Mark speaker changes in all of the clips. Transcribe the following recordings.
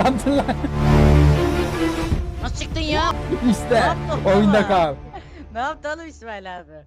Speaker 1: Patlattın lan.
Speaker 2: Nasıl çıktın ya?
Speaker 1: İşte
Speaker 2: yaptın
Speaker 1: oyunda
Speaker 2: baba?
Speaker 1: kal.
Speaker 2: ne yaptı oğlum İsmail abi?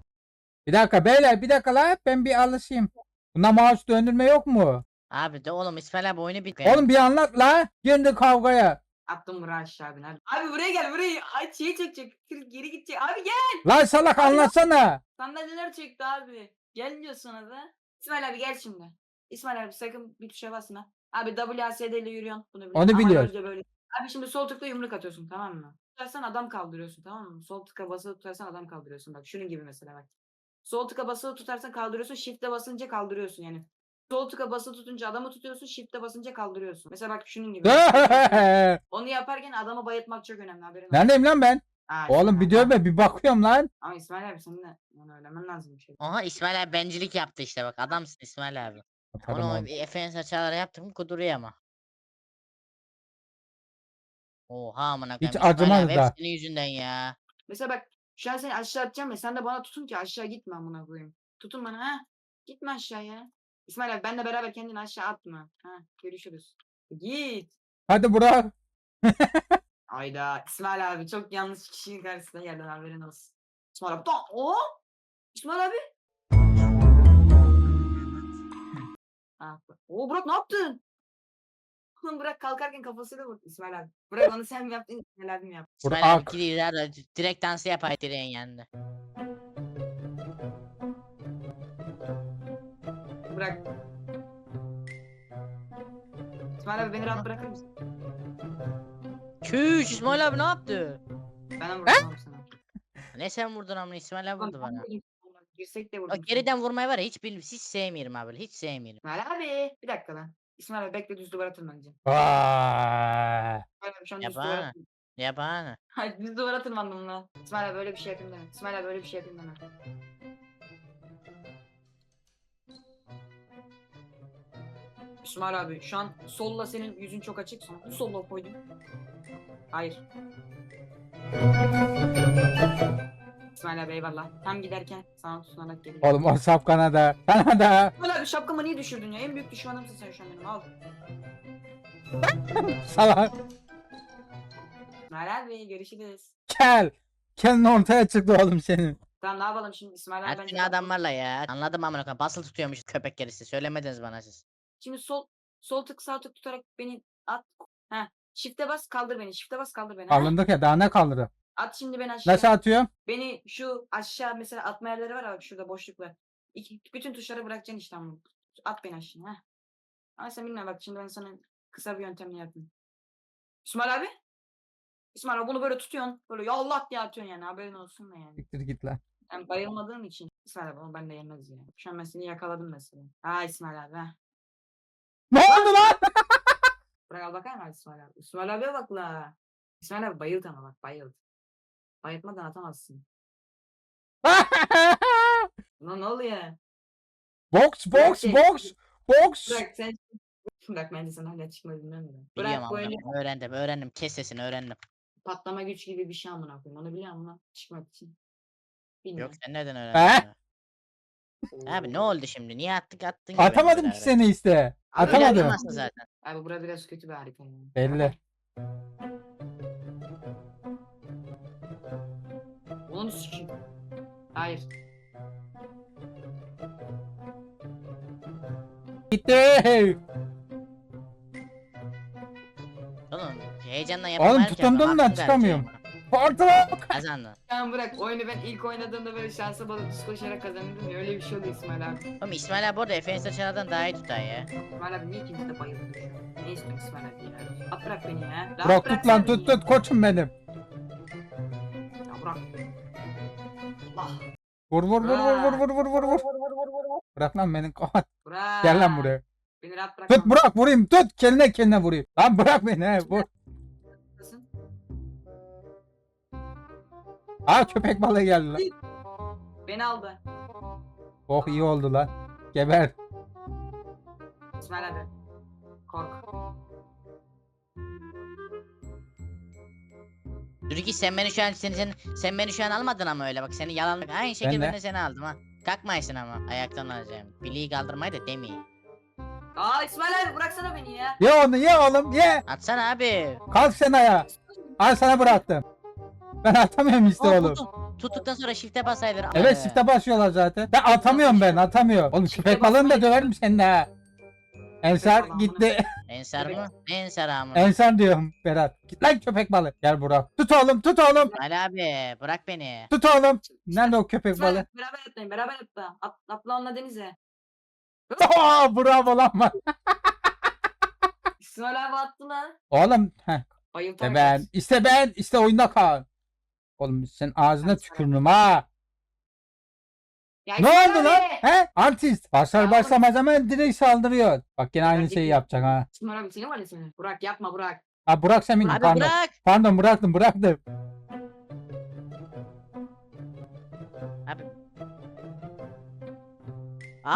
Speaker 1: Bir dakika beyler bir dakika la ben bir alışayım. Bunda mouse döndürme yok mu?
Speaker 2: Abi de oğlum İsmail abi oyunu bitti.
Speaker 1: Oğlum bir anlat la. Girdi kavgaya.
Speaker 3: Attım buraya aşağı abi. Hadi. Abi buraya gel buraya. Ay şey çekecek. Geri gidecek. Abi gel.
Speaker 1: Lan salak anlatsana.
Speaker 3: Sandalyeler çekti abi. Gelmiyor sana da. İsmail abi gel şimdi. İsmail abi sakın bir tuşa basma. Abi WASD ile yürüyorsun. Bunu biliyorum.
Speaker 1: Onu
Speaker 3: Ama
Speaker 1: biliyorum.
Speaker 3: önce böyle. Abi şimdi sol tıkla yumruk atıyorsun tamam mı? Tutarsan adam kaldırıyorsun tamam mı? Sol tıka basılı tutarsan adam kaldırıyorsun. Bak şunun gibi mesela bak. Sol tıka basılı tutarsan kaldırıyorsun. Shift'e basınca kaldırıyorsun yani. Sol tıka basılı tutunca adamı tutuyorsun. Shift'e basınca kaldırıyorsun. Mesela bak şunun gibi. Onu yaparken adamı bayıltmak çok önemli haberin olsun.
Speaker 1: Neredeyim lan ben?
Speaker 3: Ha,
Speaker 1: Oğlum bir diyorum bir bakıyorum lan.
Speaker 3: Ama İsmail abi senin de onu öğrenmen lazım bir şey.
Speaker 2: Aha İsmail abi bencilik yaptı işte bak adamsın İsmail abi.
Speaker 1: Atarım
Speaker 2: Onu
Speaker 1: oğlum.
Speaker 2: Efe'nin saçaları yaptım kuduruyor ama. Oha amına koyayım. İsmail
Speaker 1: acımadı
Speaker 2: abi
Speaker 1: da.
Speaker 2: senin yüzünden ya.
Speaker 3: Mesela bak şu an seni aşağı atacağım ya sen de bana tutun ki aşağı gitme amına koyayım. Tutun bana ha. Gitme aşağıya. İsmail abi benle beraber kendini aşağı atma. Ha görüşürüz. Git.
Speaker 1: Hadi Burak.
Speaker 3: Ayda İsmail abi çok yanlış kişinin karşısına geldin haberin olsun. İsmail abi. Da, o. İsmail abi. Ha. Oo Burak ne yaptın? Oğlum Burak kalkarken kafasıyla vurdu İsmail abi. Burak onu sen mi yaptın İsmail abi mi yaptı?
Speaker 2: İsmail abi
Speaker 1: Burak.
Speaker 2: gidiyor da direkt dansı yapay direğin yanında.
Speaker 3: Bırak. İsmail abi beni rahat bırakır mısın?
Speaker 2: Çüş İsmail abi ne yaptı?
Speaker 3: Bana vurmam sana.
Speaker 2: Ne sen vurdun amına İsmail abi vurdu bana.
Speaker 3: Girsek de
Speaker 2: O
Speaker 3: vurdum.
Speaker 2: geriden vurmayı var ya hiç bil hiç sevmiyorum abi hiç sevmiyorum.
Speaker 3: İsmail abi bir dakika lan. İsmail abi bekle düz duvara tırmanacağım.
Speaker 1: Vay.
Speaker 3: İsmail abi şu an düz duvara
Speaker 2: Yapana.
Speaker 3: tırmanacağım.
Speaker 2: Ya bana.
Speaker 3: Hayır düz duvara tırmandım lan. İsmail abi böyle bir şey yapayım deme. İsmail abi böyle bir şey yapayım deme. İsmail abi şu an solla senin yüzün çok açık. Bu solla koydum. Hayır. İsmail abi eyvallah. Tam giderken sana tutunarak geliyor.
Speaker 1: Oğlum o sapkana da. Sana da.
Speaker 3: İsmail abi şapkamı niye düşürdün ya? En büyük düşmanımsın sen şu an benim al.
Speaker 1: Salak.
Speaker 3: İsmail abi görüşürüz.
Speaker 1: Kel. Kelin ortaya çıktı oğlum senin.
Speaker 3: Tamam ne yapalım şimdi İsmail abi
Speaker 2: Hep
Speaker 3: bence.
Speaker 2: adamlarla ya. Anladım amına koyayım. Basılı tutuyormuş köpek gerisi. Söylemediniz bana siz.
Speaker 3: Şimdi sol sol tık sağ tık tutarak beni at. Ha. Shift'e bas kaldır beni. Shift'e bas kaldır beni. ha.
Speaker 1: Alındık ya daha ne kaldırdı?
Speaker 3: At şimdi beni aşağı.
Speaker 1: Nasıl atıyorum?
Speaker 3: Beni şu aşağı mesela atma yerleri var abi şurada boşluk var. İki, bütün tuşlara bırakacaksın işte ama. At beni aşağı. Ha. Ama sen bilmiyorum bak şimdi ben sana kısa bir yöntemle yapayım. İsmail abi. İsmail abi bunu böyle tutuyorsun. Böyle yallah diye atıyorsun yani haberin olsun da yani.
Speaker 1: Siktir git lan.
Speaker 3: Ben bayılmadığım için. İsmail abi onu ben de yemez ya. Şu an ben seni yakaladım mesela. Ha İsmail abi ha.
Speaker 1: Ne oldu lan?
Speaker 3: Buraya al bakar mısın İsmail abi? İsmail abiye bak la. İsmail abi bayılt ama bak bayılt. Bayıltmadan atamazsın. Lan ne oluyor?
Speaker 1: box box box box.
Speaker 3: Bırak sen... Bırak bence sen hala çıkmayı da.
Speaker 2: Biliyorum
Speaker 3: Bırak bu
Speaker 2: amına
Speaker 3: oyunu
Speaker 2: koyayım. Öğrendim öğrendim. Kes sesini öğrendim.
Speaker 3: patlama güç gibi bir şey amına koyayım. Onu biliyor musun? Çıkmak için.
Speaker 2: Yok
Speaker 3: Bilmiyorum.
Speaker 2: sen nereden
Speaker 1: He?
Speaker 2: öğrendin? Abi ne oldu şimdi? Niye attık attın ki beni
Speaker 1: Atamadım ki seni işte.
Speaker 2: Öyle
Speaker 1: Atamadım.
Speaker 2: yapamazsın zaten.
Speaker 3: Abi bura biraz kötü bir harita yani.
Speaker 1: Belli.
Speaker 3: Onu sikeyim. Hayır.
Speaker 1: Gitti.
Speaker 2: Oğlum heyecanla
Speaker 1: Oğlum
Speaker 2: yapamam ki
Speaker 1: tutundum da çıkamıyorum.
Speaker 2: karışıyor.
Speaker 1: Portalok.
Speaker 2: Kazandın.
Speaker 3: Tamam bırak oyunu ben ilk oynadığımda böyle şansa balık düz koşarak kazandım ya öyle bir şey oluyor İsmail abi.
Speaker 2: Oğlum İsmail abi orada Efe'nin saçlardan daha iyi tutar ya.
Speaker 3: İsmail abi niye ikimiz de bayıldı? Ne istiyorsun İsmail abi ya? At bırak beni ya. Rahat
Speaker 1: Bırak tut
Speaker 3: bırak
Speaker 1: lan tut tut koçum benim.
Speaker 3: Allah.
Speaker 1: Vur vur vur vur vur vur vur vur vur. Bırak lan beni kapat.
Speaker 3: Bırak.
Speaker 1: Gel lan buraya.
Speaker 3: Beni rahat bırak.
Speaker 1: Tut bırak vurayım tut. Keline keline vurayım. Lan bırak beni he vur. Aa köpek balığı geldi lan.
Speaker 3: Beni aldı.
Speaker 1: Oh iyi oldu lan. Geber.
Speaker 3: İsmail abi. Kork.
Speaker 2: Dur ki sen beni şu an sen, sen, sen beni şu an almadın ama öyle bak seni yalan aynı şekilde
Speaker 1: de.
Speaker 2: ben de seni aldım ha. Kalkmayasın ama ayaktan alacağım. Bileği kaldırmayı da demeyin.
Speaker 3: Aa İsmail abi bıraksana beni ya.
Speaker 1: Ye onu ye oğlum ye.
Speaker 2: Atsana abi.
Speaker 1: Kalk sen ayağa. Al sana bıraktım. Ben atamıyorum işte
Speaker 2: Aa,
Speaker 1: oğlum.
Speaker 2: tuttum. Tuttuktan sonra shift'e basaydın.
Speaker 1: Evet sifte basıyorlar zaten. Ben atamıyorum ben atamıyorum. Oğlum köpek balığını da döverim seninle ha. Ensar gitti.
Speaker 2: Ensar mı? Ne ensar mı?
Speaker 1: Ensar diyorum Berat. Git lan köpek balığı. Gel Burak. Tut oğlum tut oğlum.
Speaker 2: Ali abi bırak beni.
Speaker 1: Tut oğlum. Nerede o köpek
Speaker 3: abi beraber atlayın beraber atla. At, atla onunla denize.
Speaker 1: Aa, bravo lan bana.
Speaker 3: İsmail abi attı lan.
Speaker 1: Oğlum. Heh.
Speaker 3: Bayıltan
Speaker 1: İşte ben. işte ben. işte oyunda kal. Oğlum sen ağzına tükürürüm ha.
Speaker 3: Ya
Speaker 1: Ne oldu
Speaker 3: abi!
Speaker 1: lan? He? Artist. Başlar
Speaker 3: Ya
Speaker 1: başlamaz hemen direkt saldırıyor. Bak yine aynı şeyi yapacak ha.
Speaker 3: İsmail abi seni var ya seni. Burak yapma Burak.
Speaker 1: Ha Burak sen mi?
Speaker 2: Abi
Speaker 1: Pardon.
Speaker 2: bırak.
Speaker 1: Pardon bıraktım bıraktım.
Speaker 2: Abi.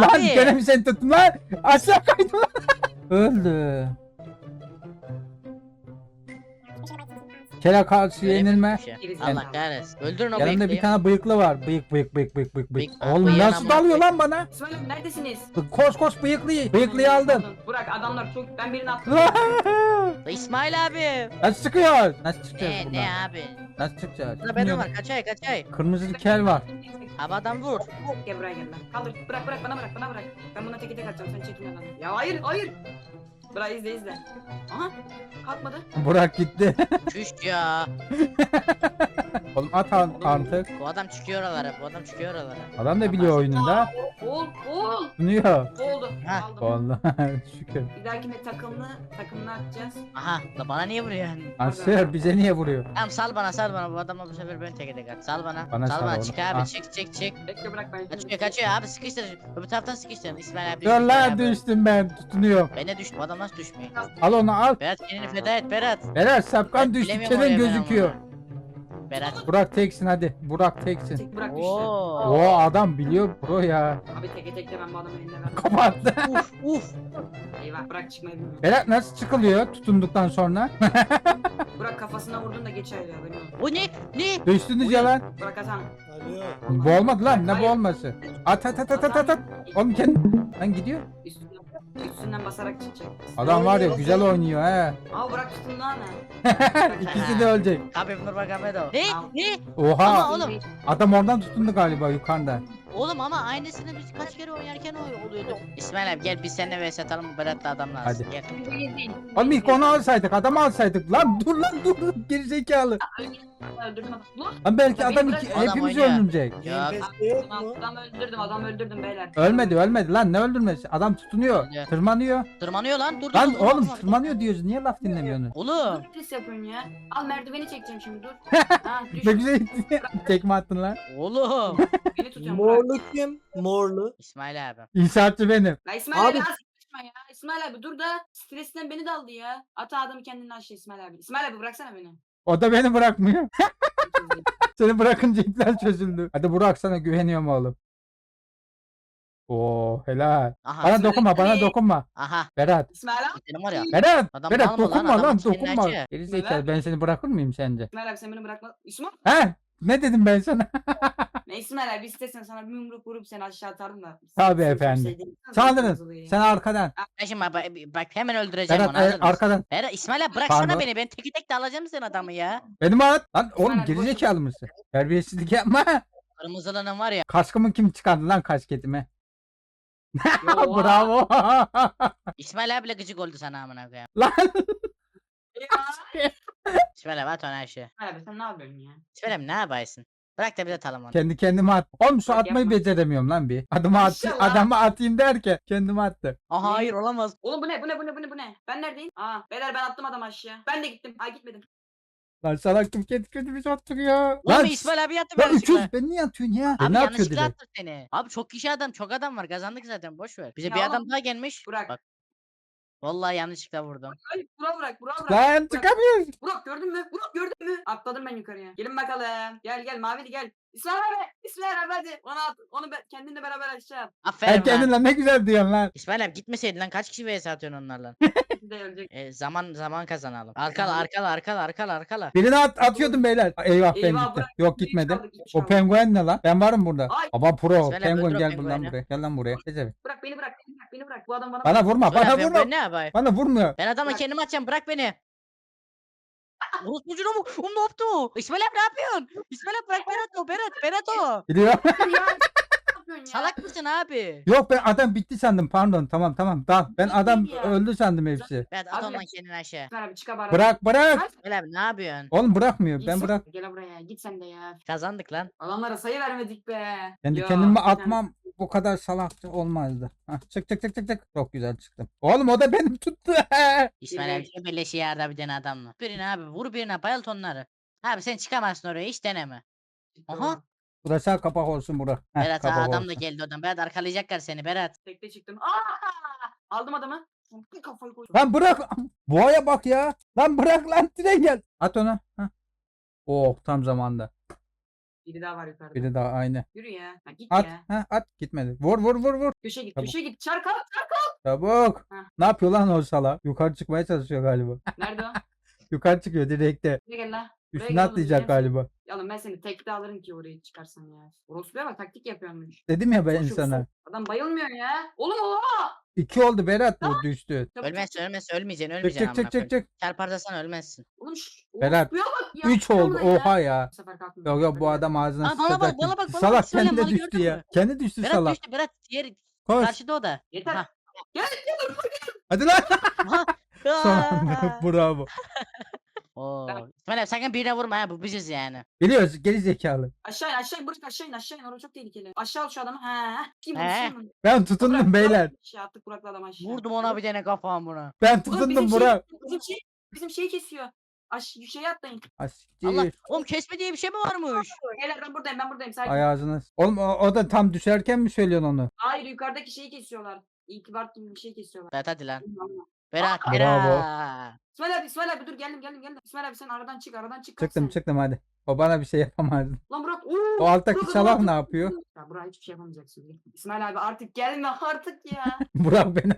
Speaker 1: Lan gene mi seni tuttum lan? Aşağı kaydım lan. Öldü. Kele karşı
Speaker 2: Öyle
Speaker 1: yenilme.
Speaker 2: bir şey.
Speaker 3: Gerizekalı.
Speaker 2: Allah kahretsin. Öldürün o
Speaker 1: Yanında bir tane bıyıklı var. Bıyık bıyık bıyık bıyık bıyık bıyık.
Speaker 2: Bıyık-
Speaker 1: Oğlum
Speaker 2: bıyığın
Speaker 1: nasıl
Speaker 2: amına
Speaker 1: dalıyor lan bana?
Speaker 3: İsmail abi neredesiniz?
Speaker 1: Koş koş bıyıklıyı. Bıyıklıyı aldım.
Speaker 3: Burak adamlar çok ben birini attım.
Speaker 2: İsmail abi.
Speaker 1: Nasıl çıkıyor? Nasıl çıkacağız
Speaker 2: Ne
Speaker 1: buradan?
Speaker 2: ne abi?
Speaker 1: Nasıl çıkacağız?
Speaker 2: Burada benim var kaç ay kaç ay.
Speaker 1: Kırmızı kel var.
Speaker 2: Abi adam vur.
Speaker 3: Gel buraya gel lan. Kaldır. Bırak bırak bana bırak bana bırak. Ben buna teke tek atacağım sen çekin lan. Ya hayır hayır. Bırak izle izle. Aha kalkmadı.
Speaker 1: Burak gitti.
Speaker 2: Çüş ya.
Speaker 1: Oğlum at an- artık.
Speaker 2: Bu adam çıkıyor oralara. Bu adam çıkıyor oralara.
Speaker 1: Adam da biliyor oyununda.
Speaker 3: Oğul oğul.
Speaker 1: Sunuyor.
Speaker 3: Oldu.
Speaker 2: Heh.
Speaker 3: Aldım.
Speaker 1: Vallahi şükür.
Speaker 3: Bir dahakine takımlı takımlı atacağız.
Speaker 2: Aha. La bana niye vuruyorsun?
Speaker 1: Asker bize niye vuruyor?
Speaker 2: Tamam sal bana sal bana. Bu adamla bu sefer ben tek tek at. Sal bana.
Speaker 1: Bana
Speaker 2: sal
Speaker 1: sal
Speaker 2: bana.
Speaker 1: oğlum.
Speaker 2: Çık abi.
Speaker 1: Ah.
Speaker 2: Çık çık çık.
Speaker 3: Bekle bırak ben.
Speaker 2: Kaçıyor kaçıyor abi sıkıştır. Öbür taraftan sıkıştır. İsmail abi.
Speaker 1: Dur lan düştüm ben tutunuyorum.
Speaker 2: Ben de düştüm. Adam nasıl düşmüyor?
Speaker 1: Al onu al.
Speaker 2: Berat kendini feda et Berat.
Speaker 1: Berat sapkan
Speaker 2: Ben
Speaker 1: düştü
Speaker 2: bilemiyorum
Speaker 1: çenen
Speaker 2: oraya ben
Speaker 1: gözüküyor.
Speaker 2: Berat.
Speaker 1: Burak teksin hadi. Burak teksin.
Speaker 3: Tek bırak düştü.
Speaker 2: Oo.
Speaker 1: O adam biliyor bro ya.
Speaker 3: Abi teke tek de ben bu adamın eline.
Speaker 1: Kapattı.
Speaker 2: uf uf.
Speaker 3: Eyvah bırak çıkmayı bilmiyorum.
Speaker 1: Berat nasıl çıkılıyor tutunduktan sonra?
Speaker 3: Bırak kafasına vurdun da geç ayrı haberin olsun.
Speaker 2: O ne? Ne?
Speaker 1: Düştünüz ya lan.
Speaker 3: Bırak Hasan.
Speaker 4: Alo.
Speaker 1: Bu olmadı lan ne bu olması. At at at at at at. at. Oğlum kendi. Lan gidiyor.
Speaker 3: Üstünden, üstünden basarak çıkacak.
Speaker 1: Adam var ya güzel oynuyor he.
Speaker 3: Aa bırak tutun lan ha.
Speaker 1: İkisi de ölecek.
Speaker 2: Habib Nurmagomedov. Ne?
Speaker 3: Tamam.
Speaker 2: Ne?
Speaker 1: Oha.
Speaker 2: Ama oğlum.
Speaker 1: Adam oradan tutundu galiba yukarıda.
Speaker 2: Oğlum ama aynısını biz kaç kere oynarken ol- oluyordu. İsmail abi gel biz seninle vs atalım bu Berat'la adamla.
Speaker 1: Hadi.
Speaker 2: Gel.
Speaker 1: Oğlum ilk onu alsaydık adamı alsaydık. Lan dur lan dur dur gerizekalı.
Speaker 3: Öldürdüm adam. Dur.
Speaker 1: Lan belki
Speaker 3: Tabii
Speaker 1: adam
Speaker 3: bırak.
Speaker 1: iki,
Speaker 2: Adam
Speaker 1: hepimizi
Speaker 2: oynuyor.
Speaker 1: öldürecek.
Speaker 4: Yok
Speaker 3: Adam,
Speaker 4: mu?
Speaker 3: adam öldürdüm adam öldürdüm beyler.
Speaker 1: Ölmedi ölmedi lan ne öldürmesi. Adam tutunuyor.
Speaker 2: Öldü.
Speaker 1: Tırmanıyor.
Speaker 2: tırmanıyor lan dur dur.
Speaker 1: Lan
Speaker 2: dur,
Speaker 1: oğlum
Speaker 2: dur, dur.
Speaker 1: tırmanıyor diyoruz. Niye laf dinlemiyorsun?
Speaker 2: Oğlum.
Speaker 3: Dur ses yapıyorsun ya. Al merdiveni çekeceğim şimdi dur. ha düş.
Speaker 1: Ne güzel tekme attın lan.
Speaker 2: Oğlum.
Speaker 3: Beni tutuyorum.
Speaker 4: Morlu kim? Morlu.
Speaker 2: İsmail abi.
Speaker 1: İnşaatçı benim.
Speaker 3: La İsmail abi,
Speaker 4: Abi-
Speaker 3: az konuşma ya. İsmail abi dur da stresten beni de aldı ya. Ata adamı kendini aşağı İsmail abi. İsmail abi bıraksana beni.
Speaker 1: O da beni bırakmıyor. Seni bırakınca ipler çözüldü. Hadi Burak sana güveniyorum oğlum. Oo helal.
Speaker 2: Aha.
Speaker 1: Bana dokunma bana dokunma.
Speaker 2: Aha.
Speaker 1: Berat.
Speaker 3: İsmail abi.
Speaker 2: Senin var ya.
Speaker 1: Berat.
Speaker 2: Adam
Speaker 1: Berat
Speaker 2: mı lan?
Speaker 1: dokunma
Speaker 2: Adam
Speaker 1: lan dokunma.
Speaker 2: açıyor.
Speaker 1: Gerizekalı ben seni bırakır mıyım sence?
Speaker 3: İsmail abi sen beni bırakma. İsmail.
Speaker 1: He? Ne dedim ben sana?
Speaker 3: Ne İsmail abi istesen sana bir yumruk vurup seni aşağı atardım da.
Speaker 1: Tabii efendim.
Speaker 3: bozuluyor ya.
Speaker 1: Sen arkadan.
Speaker 2: Kardeşim bak, bak, hemen öldüreceğim
Speaker 1: Berat
Speaker 2: onu.
Speaker 1: e, arkadan.
Speaker 2: Berat İsmail abi bıraksana
Speaker 1: Pardon.
Speaker 2: beni. Ben tek tek de alacağım sen adamı ya.
Speaker 1: Benim at. Lan oğlum
Speaker 3: boş
Speaker 1: gerizekalı mısın? Terbiyesizlik yapma.
Speaker 2: Kırmızılının var ya.
Speaker 1: Kaskımı kim çıkardı lan kasketimi?
Speaker 3: Yo,
Speaker 1: Bravo.
Speaker 2: İsmail abiyle gıcık oldu sana amına koyayım.
Speaker 1: lan
Speaker 3: Ya.
Speaker 2: İsmail abi at ona her şey.
Speaker 3: İsmail abi sen ne yapıyorsun ya?
Speaker 2: İsmail abi ne yaparsın? Bırak da bir de atalım onu.
Speaker 1: kendi kendime at. Oğlum şu atmayı
Speaker 3: yapma.
Speaker 1: beceremiyorum lan bir. Adımı at,
Speaker 3: İnşallah.
Speaker 1: adamı atayım derken kendime attı.
Speaker 2: Aha hayır olamaz.
Speaker 3: Oğlum bu ne bu ne bu ne bu ne bu ne? Ben neredeyim? Aa beyler ben attım adam aşağı. Ben de gittim. Ay gitmedim.
Speaker 1: Lan salaktım kendi kendimi attırıyor.
Speaker 2: Oğlum
Speaker 1: Lan
Speaker 2: İsmail abi yattı
Speaker 1: Lan
Speaker 2: yanlışlıkla.
Speaker 1: 300 beni niye atıyorsun ya?
Speaker 2: Abi
Speaker 1: ne atıyor
Speaker 2: yanlışlıkla
Speaker 1: direkt?
Speaker 2: attı seni. Abi çok kişi adam çok adam var kazandık zaten boş ver. Bize
Speaker 3: Ya
Speaker 2: bir
Speaker 3: oğlum,
Speaker 2: adam daha gelmiş.
Speaker 3: Burak.
Speaker 2: Bak. Vallahi yanlışlıkla vurdum.
Speaker 3: Ay Burak bırak Burak bırak.
Speaker 1: Lan
Speaker 3: Burak. Burak gördün mü? Burak gördün mü? Atladım ben yukarıya. Gelin bakalım. Gel gel Mavili gel. İsmail abi. İsmail abi hadi. Onu at. Onu be, kendinle beraber aşağı at.
Speaker 2: Aferin
Speaker 1: Sen
Speaker 2: lan.
Speaker 1: kendinle ne güzel diyorsun lan.
Speaker 2: İsmail abi gitmeseydin lan kaç kişi vs atıyorsun onlarla?
Speaker 3: De ölecek.
Speaker 2: e, zaman zaman kazanalım. Arkala arkala arkala arkala arkala.
Speaker 1: Birini at, atıyordum beyler. Eyvah ben
Speaker 3: Eyvah,
Speaker 1: gittim.
Speaker 3: bırak.
Speaker 1: Yok
Speaker 3: İki
Speaker 1: gitmedi. O
Speaker 3: kaldık.
Speaker 1: penguen ne lan? Ben varım burada.
Speaker 3: Ay.
Speaker 1: Baba pro.
Speaker 2: Söyle,
Speaker 1: Penguen
Speaker 2: o
Speaker 1: gel
Speaker 2: pengueni.
Speaker 1: buradan buraya. Gel lan buraya. Recep.
Speaker 3: Bırak. Beni bırak. Bu adam bana
Speaker 1: Bana vurma bana
Speaker 2: ben-
Speaker 1: vurma.
Speaker 2: ben ne yapayım?
Speaker 1: Bana vurmuyor.
Speaker 2: Ben adamı
Speaker 3: Bırak.
Speaker 2: kendim atacağım bırak beni. Orospucuna mu? Oğlum ne yaptı o? İsmail abi ne yapıyorsun? İsmail abi bırak Berat o Berat Berat o.
Speaker 1: Biliyor.
Speaker 3: ya. Yapıyorsun ya?
Speaker 2: Salak mısın abi?
Speaker 1: Yok ben adam bitti sandım pardon tamam tamam tamam ben adam
Speaker 3: ya?
Speaker 1: öldü sandım hepsi.
Speaker 3: Abi ya.
Speaker 2: ondan kendini aşağı.
Speaker 3: İsmail abi çık abi.
Speaker 1: Bırak bırak.
Speaker 2: İsmail abi ne yapıyorsun?
Speaker 1: Oğlum bırakmıyor ben
Speaker 3: Gitsin.
Speaker 1: bırak.
Speaker 3: Gel buraya git sen de ya.
Speaker 2: Kazandık lan.
Speaker 3: Adamlara sayı vermedik be.
Speaker 1: Kendi
Speaker 3: Ya,
Speaker 1: kendimi
Speaker 3: sen-
Speaker 1: atmam bu kadar salakça olmazdı. Hah, çık çık çık çık çık. Çok güzel çıktım. Oğlum o da beni tuttu.
Speaker 2: İsmail abi niye birleşiyor yarda bir tane adamla? Birine abi vur birine bayılt onları. Abi sen çıkamazsın oraya hiç deneme. Aha.
Speaker 1: Burası kapak olsun bura. Heh,
Speaker 2: Berat ha,
Speaker 1: kapak
Speaker 2: adam da
Speaker 1: olsun.
Speaker 2: geldi oradan. Berat arkalayacaklar seni Berat.
Speaker 3: Tekte çıktım. Aa! Aldım adamı. Bir kafayı koydum.
Speaker 1: Lan bırak. Boğaya bak ya. Lan bırak lan tren gel. At onu. Hah. Oh tam zamanda.
Speaker 3: Biri daha var yukarıda.
Speaker 1: Biri daha aynı.
Speaker 3: Yürü ya. Ha, git
Speaker 1: At.
Speaker 3: ya.
Speaker 1: Ha, at gitmedi. Vur vur vur vur.
Speaker 3: Köşe git.
Speaker 1: Tamam.
Speaker 3: Köşe git. Çark at. Çark at.
Speaker 1: Çabuk.
Speaker 3: Heh.
Speaker 1: Ne yapıyor lan o sala? Yukarı çıkmaya çalışıyor galiba.
Speaker 3: Nerede o?
Speaker 1: Yukarı çıkıyor direkte.
Speaker 3: Buraya gel la. Buraya
Speaker 1: Üstüne
Speaker 3: gel oğlum,
Speaker 1: atlayacak galiba.
Speaker 3: Ya oğlum ben seni tekte alırım ki oraya çıkarsan ya. Orospuya bak taktik yapıyormuş.
Speaker 1: Dedim ya ben
Speaker 3: Koşup
Speaker 1: sana.
Speaker 3: Adam bayılmıyor ya. Oğlum o.
Speaker 1: İki oldu Berat bu düştü.
Speaker 3: Çabuk,
Speaker 2: Ölmezsin
Speaker 3: çabuk.
Speaker 2: ölmezsin ölmeyeceksin
Speaker 1: Çık
Speaker 2: ölmeyeceksin
Speaker 1: çık çık
Speaker 2: amına
Speaker 1: çık
Speaker 2: koyayım.
Speaker 1: çık.
Speaker 2: Çarparsan ölmezsin.
Speaker 3: Oğlum şş.
Speaker 1: Berat,
Speaker 3: orospuya bak ya.
Speaker 1: Üç
Speaker 3: Gel
Speaker 1: oldu.
Speaker 3: buraya.
Speaker 1: Oha ya.
Speaker 3: Bu sefer kalkmıyor.
Speaker 1: Yok yok bu adam ağzına
Speaker 2: Aa, bana bak,
Speaker 1: sıçacak
Speaker 2: bana bak, bana
Speaker 1: Salak
Speaker 2: bak,
Speaker 1: kendi
Speaker 2: abi,
Speaker 1: düştü
Speaker 2: gördün
Speaker 1: ya.
Speaker 2: mü?
Speaker 1: Kendi düştü
Speaker 2: Berat
Speaker 1: salak.
Speaker 2: düştü Berat diğer
Speaker 1: Koş.
Speaker 2: karşıda o da.
Speaker 3: Yeter.
Speaker 2: Aha.
Speaker 3: Gel gel.
Speaker 1: Hadi lan. Son
Speaker 2: Aa.
Speaker 1: anda bravo.
Speaker 2: Oo. İsmail abi sakın birine vurma ha bu biziz yani.
Speaker 1: Biliyoruz geri zekalı.
Speaker 3: Aşağı in aşağı in bırak aşağı in aşağı in orası çok tehlikeli. Aşağı al şu adamı. He. Kim bu?
Speaker 2: He.
Speaker 3: Kim bu?
Speaker 1: Ben tutundum beyler.
Speaker 3: Şey attık Burak'la adam aşağı.
Speaker 2: Vurdum ona bir tane kafam buna.
Speaker 1: Ben
Speaker 3: Oğlum
Speaker 1: tutundum
Speaker 3: bizim
Speaker 1: Burak.
Speaker 3: Şey, bizim şey bizim şeyi kesiyor. Aş şeye atlayın.
Speaker 1: Asiktir.
Speaker 2: Allah oğlum kesme diye bir şey mi varmış?
Speaker 3: Gel ben buradayım ben buradayım. Sakin.
Speaker 1: Ay ağzına. Oğlum o, o da tam düşerken mi söylüyorsun onu?
Speaker 3: Hayır yukarıdaki şeyi kesiyorlar. İtibar gibi bir şey kesiyorlar.
Speaker 2: Berat hadi lan. Berat
Speaker 1: Bravo.
Speaker 2: Berat.
Speaker 3: İsmail abi İsmail abi dur geldim geldim geldim. İsmail abi sen aradan çık aradan çık.
Speaker 1: Çıktım
Speaker 3: sen.
Speaker 1: çıktım hadi. O bana bir şey yapamaz.
Speaker 3: Lan Burak.
Speaker 1: O alttaki
Speaker 3: Burak, Burak,
Speaker 1: ne yapıyor?
Speaker 3: Ya Burak hiçbir şey yapamayacaksın. İsmail abi artık gelme artık ya.
Speaker 1: Burak beni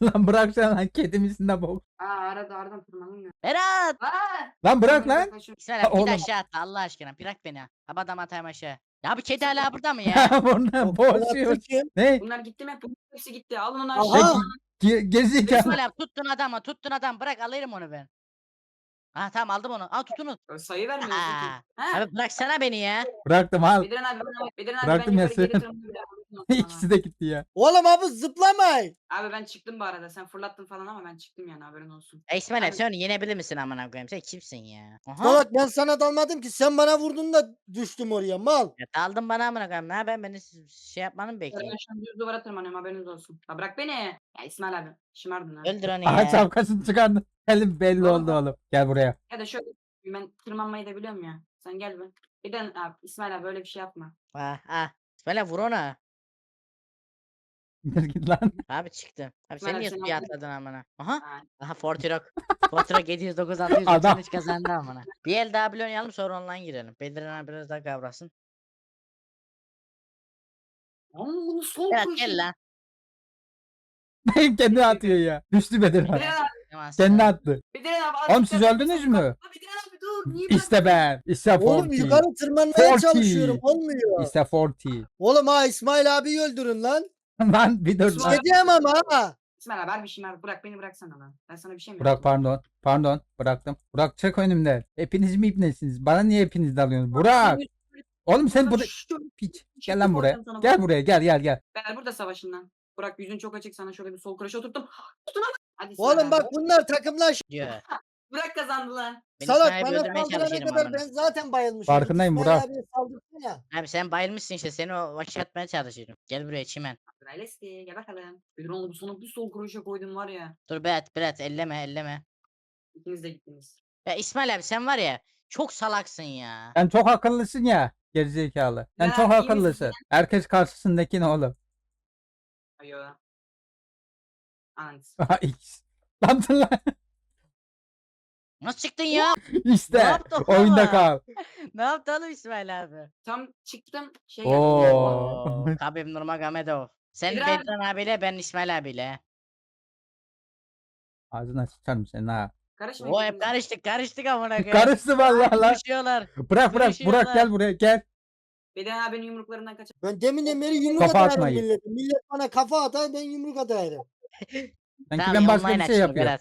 Speaker 1: Lan bırak sen lan kedi misin de bok.
Speaker 3: Aa arada aradan tırmanılmıyor.
Speaker 2: Berat.
Speaker 3: Aa!
Speaker 1: Lan bırak lan.
Speaker 2: İsmail abi
Speaker 1: Oğlum.
Speaker 2: git aşağı atla Allah aşkına. Bırak beni. Abi adam atayım aşağı. Ya bu kedi hala burada mı ya?
Speaker 4: O
Speaker 1: boğuşuyor. Ne?
Speaker 3: Bunlar gitti mi? Bunların Hepsi gitti. Alın onu
Speaker 4: Aha.
Speaker 3: aşağı.
Speaker 1: Ge gezekalı.
Speaker 2: İsmail abi tuttun adamı tuttun adam bırak alırım onu ben. Ha tamam aldım onu. Al tutun onu.
Speaker 3: Sayı vermiyorsun
Speaker 2: Aa.
Speaker 3: ki. Ha?
Speaker 2: Abi bıraksana beni ya.
Speaker 1: Bıraktım al.
Speaker 3: Bediren abi, Bediren abi, Bediren abi
Speaker 1: Bıraktım
Speaker 3: ben
Speaker 1: ya,
Speaker 3: yukarı geri
Speaker 1: sığ.
Speaker 3: tırmanıyorum.
Speaker 1: İkisi de gitti ya.
Speaker 4: Oğlum abi zıplamayın.
Speaker 3: Abi ben çıktım bu arada. Sen fırlattın falan ama ben çıktım yani haberin olsun.
Speaker 2: E İsmail abi sen onu yenebilir misin amına koyayım? Sen kimsin ya? Aha.
Speaker 4: Salak ben sana dalmadım ki sen bana vurdun da düştüm oraya mal.
Speaker 2: Ya daldın bana amına koyayım. Ne ben beni şey yapmanı mı
Speaker 3: Ben
Speaker 2: bekliyorum?
Speaker 3: şu an düz duvara tırmanıyorum haberiniz olsun. Ya bırak beni. Ya İsmail abi şımardın ha.
Speaker 2: Öldür onu
Speaker 1: Aha
Speaker 2: ya.
Speaker 1: şapkasını çıkardı. Elim belli
Speaker 3: Oğlum.
Speaker 1: oldu oğlum. Gel buraya.
Speaker 3: Ya da şöyle ben tırmanmayı da biliyorum ya. Sen gel be. Bediren abi İsmail abi böyle bir şey yapma.
Speaker 2: Ah ah. İsmail abi vur ona.
Speaker 1: Git git lan.
Speaker 2: Abi çıktı. Abi sen
Speaker 3: abi
Speaker 2: niye
Speaker 3: sen
Speaker 2: suya atladın amına? Aha.
Speaker 3: Ha.
Speaker 2: Aha Fortirok. Fortirok 709 693
Speaker 1: Adam.
Speaker 2: kazandı amına. Bir el daha bile oynayalım sonra online girelim. Bediren abi biraz daha kavrasın.
Speaker 3: Ama bunu sol
Speaker 2: Berat gel lan.
Speaker 1: Kendi atıyor ya. Düştü Bedir abi.
Speaker 3: Bediren abi,
Speaker 1: Kendi attı.
Speaker 3: Bediren abi.
Speaker 1: Oğlum siz öldünüz mü?
Speaker 3: Lan Bediren abi dur. Niye
Speaker 1: İşte ben. İşte
Speaker 4: Oğlum
Speaker 1: 40.
Speaker 4: yukarı tırmanmaya
Speaker 1: Forty.
Speaker 4: çalışıyorum olmuyor.
Speaker 1: İşte 40.
Speaker 4: Oğlum ha İsmail abiyi öldürün lan.
Speaker 1: Lan bir dur lan.
Speaker 4: Diyeyim ama.
Speaker 3: İsmail abi bir şey ver. Bırak beni bıraksana lan. Ben sana bir şey mi
Speaker 1: Burak
Speaker 3: yaptım?
Speaker 1: pardon. Pardon. Bıraktım. Burak çek önümden. Hepiniz mi ipnesiniz? Bana niye hepiniz dalıyorsunuz? Burak. Oğlum sen burada
Speaker 3: şu-
Speaker 1: piç. Gel lan buraya.
Speaker 3: sana
Speaker 1: Gel buraya. Gel gel gel.
Speaker 3: Gel burada savaşın lan. Burak yüzün çok açık sana şöyle bir sol kuraşı oturttum. Tutun ama. Hadi İsmail
Speaker 4: Oğlum
Speaker 3: abi.
Speaker 4: bak bunlar takımlaş.
Speaker 2: Diyor.
Speaker 3: Burak kazandı lan.
Speaker 2: Ben
Speaker 4: Salak bana
Speaker 2: öldürmeye
Speaker 4: saldırana
Speaker 2: çalışırım
Speaker 4: kadar ben zaten bayılmışım.
Speaker 1: Farkındayım
Speaker 4: İsmail
Speaker 1: Burak.
Speaker 4: abiye saldırdın ya.
Speaker 2: Abi sen bayılmışsın işte seni o vakit atmaya çalışıyorum. Gel buraya çimen.
Speaker 3: Rayleski gel bakalım. Bir oğlum sonra bir sol kuruşa koydum var ya.
Speaker 2: Dur Berat Berat elleme elleme.
Speaker 3: İkiniz de gittiniz.
Speaker 2: Ya İsmail abi sen var ya çok salaksın ya.
Speaker 1: Sen çok akıllısın ya. Gerizekalı. Sen
Speaker 3: Ya,
Speaker 1: çok
Speaker 3: iyi misin
Speaker 1: akıllısın. Herkes karşısındaki ne oğlum?
Speaker 3: Ayo. Ananız.
Speaker 1: Aha, X. Lan dur lan.
Speaker 2: Nasıl çıktın ya?
Speaker 1: İşte.
Speaker 2: yaptın
Speaker 1: Oyunda
Speaker 2: ama?
Speaker 1: kal.
Speaker 2: ne yaptı oğlum İsmail abi?
Speaker 3: Tam çıktım şey yaptım.
Speaker 1: Oo.
Speaker 2: Kabib Nurmagomedov. Sen
Speaker 3: abi-
Speaker 2: Bedran abiyle ben İsmail abiyle.
Speaker 1: Ağzına sıçarım seni ha.
Speaker 3: Karışmayın.
Speaker 2: O hep
Speaker 3: birbirinize.
Speaker 2: karıştık karıştık amına koyayım.
Speaker 1: Karıştı vallahi lan.
Speaker 2: Konuşuyorlar.
Speaker 1: Bırak bırak. Burak gel buraya gel.
Speaker 3: Beden abinin yumruklarından kaç.
Speaker 4: Ben deminden beri yumruk
Speaker 1: Kafa
Speaker 4: atarım
Speaker 1: atmayın.
Speaker 4: millete. Millet bana kafa atar ben yumruk atarım.
Speaker 1: Sanki
Speaker 2: Tamam
Speaker 1: ben başka
Speaker 2: online
Speaker 1: bir şey
Speaker 2: açıldı
Speaker 1: yapıyorum.
Speaker 2: Berat.